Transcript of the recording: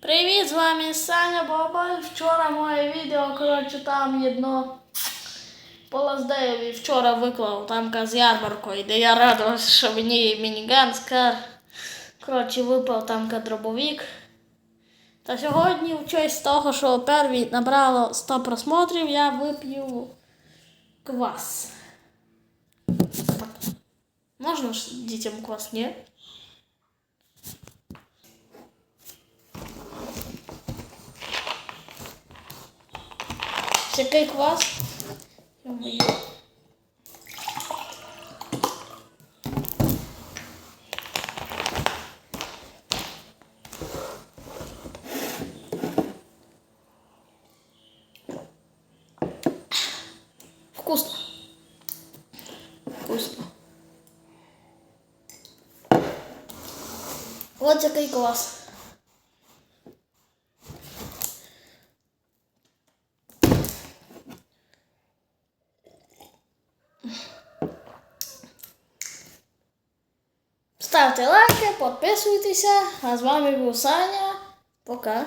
Привіт, з вами Саня Бабай. Вчора моє відео, коротше, там єдно Полаздеєві вчора виклав там з ярмаркою, де я радувався, що мені мініган, скар. Коротше, випав там дробовик. Та сьогодні, в честь того, що перві набрало 100 просмотрів, я вип'ю квас. Можна ж дітям квас, ні? Який клас? Ні. Вкусно. Вкусно. Вот такой класс. Ставте лайки, підписуйтеся. А з вами був Саня. Пока.